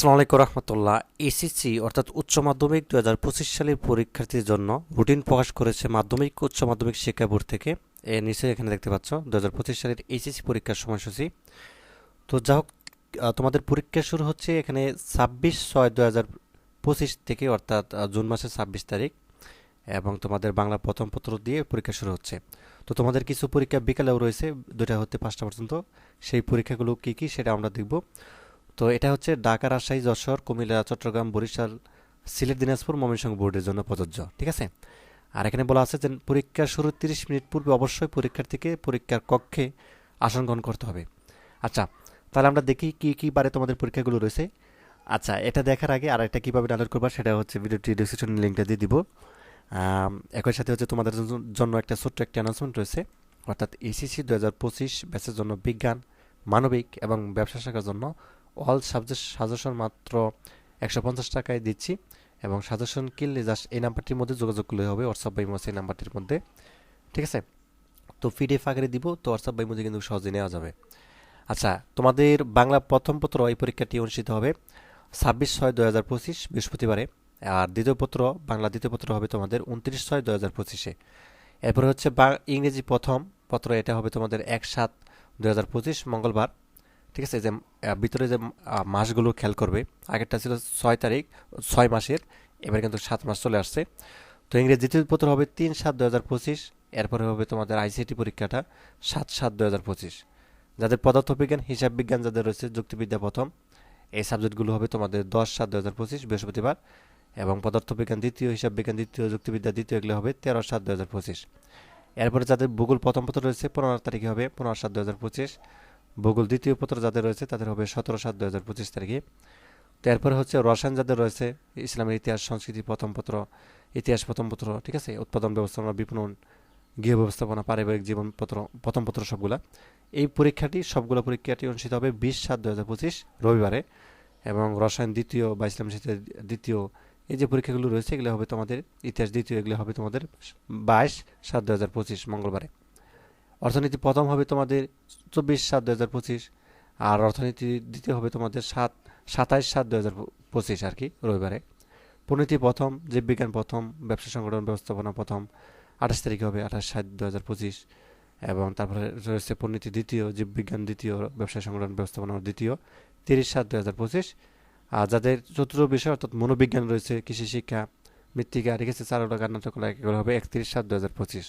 আসসালামু আলাইকুম রহমতুল্লাহ। এসএসসি অর্থাৎ উচ্চ মাধ্যমিক দু হাজার পঁচিশ সালের পরীক্ষার্থীর জন্য রুটিন প্রকাশ করেছে মাধ্যমিক উচ্চ মাধ্যমিক শিক্ষা বোর্ড থেকে। এর নিচে এখানে দেখতে পাচ্ছ দু হাজার পঁচিশ সালের এসএসসি পরীক্ষার সময়সূচি। তো যা হোক তোমাদের পরীক্ষা শুরু হচ্ছে এখানে ছাব্বিশ ছয় দু হাজার পঁচিশ থেকে, অর্থাৎ জুন মাসের ছাব্বিশ তারিখ। এবং তোমাদের বাংলা প্রথম পত্র দিয়ে পরীক্ষা শুরু হচ্ছে। তো তোমাদের কিছু পরীক্ষা বিকালেও রয়েছে দুটা হতে পাঁচটা পর্যন্ত। সেই পরীক্ষাগুলো কী কী সেটা আমরা দেখব। তো এটা হচ্ছে ঢাকা রাজশাহী, যশোর, কুমিল্লা, চট্টগ্রাম, বরিশাল, সিলেট, দিনাজপুর, ময়মনসিংহ বোর্ডের জন্য প্রযোজ্য, ঠিক আছে? আর এখানে বলা আছে যে পরীক্ষার শুরুর তিরিশ মিনিট পূর্বে অবশ্যই পরীক্ষার্থীকে পরীক্ষার কক্ষে আসন গ্রহণ করতে হবে। আচ্ছা তাহলে আমরা দেখি কি কি বারে তোমাদের পরীক্ষাগুলো রয়েছে। আচ্ছা এটা দেখার আগে আর একটা কীভাবে ডাউনলোড করবা সেটা হচ্ছে ভিডিওটি ডিসক্রিপশন লিঙ্কটা দিয়ে দিব। একই সাথে হচ্ছে তোমাদের জন্য একটা ছোট্ট একটা অ্যানাউন্সমেন্ট রয়েছে। অর্থাৎ এসিসি দু হাজার পঁচিশ ব্যাচের জন্য বিজ্ঞান, মানবিক এবং ব্যবসা শাখার জন্য অল সাবজেক্ট সাজেশন মাত্র একশো পঞ্চাশ টাকায় দিচ্ছি এবং সাজেশন কিনলে জাস্ট এই নাম্বারটির মধ্যে যোগাযোগ করলে হবে হোয়াটসঅ্যাপ বাই এই নাম্বারটির মধ্যে। ঠিক আছে? তো পিডিএফ আকারে দিব, তো হোয়াটসঅ্যাপ বাই মধ্যে কিন্তু সহজে নেওয়া যাবে। আচ্ছা তোমাদের বাংলা প্রথম পত্র এই পরীক্ষাটি অনুষ্ঠিত হবে ছাব্বিশ ছয় দু হাজার পঁচিশ বৃহস্পতিবারে, আর দ্বিতীয় পত্র, বাংলা দ্বিতীয় পত্র হবে তোমাদের উনত্রিশ ছয় দু হাজার পঁচিশে। এরপরে হচ্ছে ইংরেজি প্রথম পত্র, এটা হবে তোমাদের এক সাত দু হাজার পঁচিশ, মঙ্গলবার। ঠিক আছে, যে ভিতরে যে মাসগুলো খেয়াল করবে, আগেরটা ছিল ছয় তারিখ, ছয় মাসের, এবার কিন্তু সাত মাস চলে আসছে। তো ইংরেজি পত্র হবে তিন সাত দু হাজার পঁচিশ, এরপরে হবে তোমাদের আইসিটি পরীক্ষাটা সাত সাত দু হাজার পঁচিশ। যাদের পদার্থবিজ্ঞান, হিসাব বিজ্ঞান যাদের রয়েছে, যুক্তিবিদ্যা প্রথম, এই সাবজেক্টগুলো হবে তোমাদের দশ সাত দু হাজার পঁচিশ, বৃহস্পতিবার, এবং পদার্থবিজ্ঞান দ্বিতীয়, হিসাব বিজ্ঞান দ্বিতীয়, যুক্তিবিদ্যা দ্বিতীয়, এগুলো হবে তেরো সাত দু হাজার পঁচিশ। এরপরে যাদের ভূগোল প্রথম পত্র রয়েছে, পনেরো তারিখে হবে পনেরো সাত দু হাজার পঁচিশ। ভূগোল দ্বিতীয় পত্র যাদের রয়েছে, তাদের হবে সতেরো সাত দু হাজার পঁচিশ তারিখে। তো এরপরে হচ্ছে রসায়ন যাদের রয়েছে, ইসলামের ইতিহাস, সংস্কৃতি প্রথম পত্র, ইতিহাস প্রথম পত্র, ঠিক আছে? উৎপাদন ব্যবস্থাপনা, বিপণন, গৃহ ব্যবস্থাপনা, পারিবারিক জীবনপত্র প্রথম পত্র সবগুলা। এই পরীক্ষাটি, সবগুলো পরীক্ষাটি অনুষ্ঠিত হবে বিশ সাত দু হাজার পঁচিশ রবিবারে এবং রসায়ন দ্বিতীয় বা ইসলাম সাহিত্যের দ্বিতীয় এই যে পরীক্ষাগুলো রয়েছে, এগুলো হবে তোমাদের ইতিহাস দ্বিতীয়, এগুলো হবে তোমাদের বাইশ সাত দু হাজার পঁচিশ মঙ্গলবারে। অর্থনীতি প্রথম হবে তোমাদের চব্বিশ সাত দু হাজার পঁচিশ, আর অর্থনীতি দ্বিতীয় হবে তোমাদের সাত, সাতাইশ সাত দু হাজার পঁচিশ আর কি, রবিবারে। পরিণতি প্রথম, জীববিজ্ঞান প্রথম, ব্যবসা সংগঠন ব্যবস্থাপনা প্রথম, আঠাশ তারিখে হবে আঠাশ সাত দু হাজার পঁচিশ, এবং তারপরে রয়েছে পরিণতি দ্বিতীয়, জীববিজ্ঞান দ্বিতীয়, ব্যবসা সংগঠন ব্যবস্থাপনা দ্বিতীয়, তিরিশ সাত দু হাজার পঁচিশ। আর যাদের চতুর্থ বিষয় অর্থাৎ মনোবিজ্ঞান রয়েছে, কৃষি শিক্ষা, মৃত্তিকা, রেখেছে চারুটা কর্ণাটকলা এগুলো হবে একত্রিশ সাত দু হাজার পঁচিশ।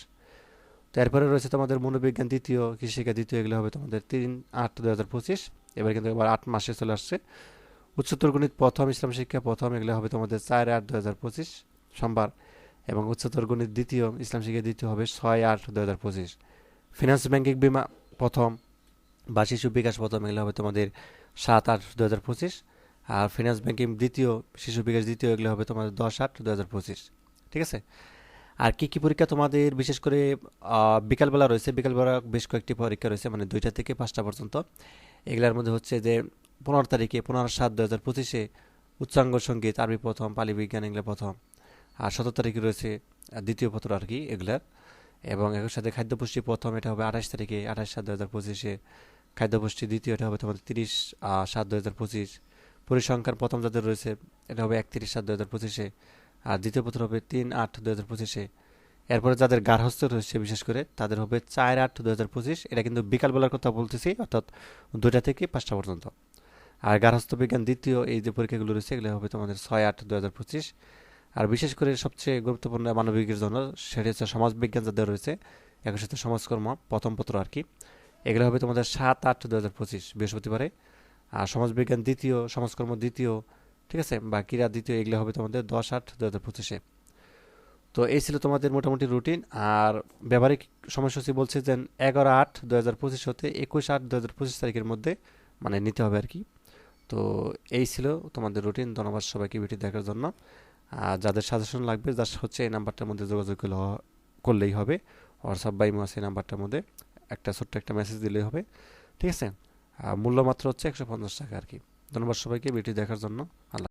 তো এরপরে রয়েছে তোমাদের মনোবিজ্ঞান দ্বিতীয়, কৃষি শিক্ষা দ্বিতীয়, এগুলো হবে তোমাদের তিন আট দু হাজার পঁচিশ। এবার কিন্তু এবার আট মাসে চলে আসছে। উচ্চতর গণিত প্রথম, ইসলাম শিক্ষা প্রথম, এগুলো হবে তোমাদের চার আট দু হাজার পঁচিশ সোমবার। এবং উচ্চতর গণিত দ্বিতীয়, ইসলাম শিক্ষা দ্বিতীয় হবে ছয় আট দু হাজার পঁচিশ। ফিনান্স, ব্যাংকিং বিমা প্রথম, বা শিশু বিকাশ প্রথম, এগুলো হবে তোমাদের সাত আট দু হাজার পঁচিশ। আর ফিনান্স, ব্যাংকিং দ্বিতীয়, শিশু বিকাশ দ্বিতীয়, এগুলো হবে তোমাদের দশ আট দু হাজার পঁচিশ। ঠিক আছে? আর কি কি পরীক্ষা তোমাদের, বিশেষ করে বিকালবেলা রয়েছে, বিকালবেলা বেশ কয়েকটি পরীক্ষা রয়েছে মানে দুইটা থেকে পাঁচটা পর্যন্ত। এগুলোর মধ্যে হচ্ছে যে, পনেরো তারিখে, পনেরো সাত দু হাজার পঁচিশে উচ্চাঙ্গ সংগীত, আরবি প্রথম, পালি বিজ্ঞান এগুলো প্রথম। আর সতেরো তারিখে রয়েছে দ্বিতীয় পত্র আর কি এগুলার। এবং একই সাথে খাদ্যপুষ্টি প্রথম, এটা হবে আঠাশ তারিখে, আঠাশ সাত দু হাজার পঁচিশে। খাদ্যপুষ্টি দ্বিতীয়, এটা হবে তোমাদের তিরিশ সাত দু হাজার পঁচিশ। পরিসংখ্যান প্রথম যাদের রয়েছে, এটা হবে একত্রিশ সাত দু হাজার পঁচিশে। আর দ্বিতীয় পত্র হবে তিন আট দু হাজার পঁচিশে। এরপরে যাদের গার্হস্থ্য রয়েছে, বিশেষ করে তাদের হবে চার আট দু হাজার পঁচিশ। এটা কিন্তু বিকালবেলার কথা বলতেছি, অর্থাৎ দুইটা থেকে পাঁচটা পর্যন্ত। আর গার্হস্থ বিজ্ঞান দ্বিতীয়, এই যে পরীক্ষাগুলো রয়েছে, এগুলো হবে তোমাদের ছয় আট দু হাজার পঁচিশ। আর বিশেষ করে সবচেয়ে গুরুত্বপূর্ণ মানবিকের জন্য, সেটা হচ্ছে সমাজবিজ্ঞান যাদের রয়েছে একই সাথে সমাজকর্ম, প্রথম পত্র আর কি। এগুলো হবে তোমাদের সাত আট দু হাজার পঁচিশ বৃহস্পতিবারে। আর সমাজবিজ্ঞান দ্বিতীয়, সমাজকর্ম দ্বিতীয় ঠিক আছে? বা ক্রীড়া দ্বিতীয় এগুলো হবে তোমাদের দশ আট দু হাজার পঁচিশে। তো এই ছিল তোমাদের মোটামুটি রুটিন আর ব্যবহারিক সময়সূচি বলছে যে এগারো আট দু হাজার পঁচিশ হতে একুশ আট দু হাজার পঁচিশ তারিখের মধ্যে মানে নিতে হবে আর কি। তো এই ছিল তোমাদের রুটিন ধন্যবাদ সবাইকে ভিডিও দেখার জন্য। আর যাদের সাজেশন লাগবে জাস্ট হচ্ছে এই নাম্বারটার মধ্যে যোগাযোগ করলে করলেই হবে। হোয়াটসঅ্যাপ বাই মাস এই নাম্বারটার মধ্যে। একটা ছোট্ট একটা মেসেজ দিলেই হবে। ঠিক আছে? মূল্য মাত্র হচ্ছে একশো পঞ্চাশ টাকা আর কি। ধন্যবাদ সবাইকে ভিডিও দেখার জন্য। আল্লাহ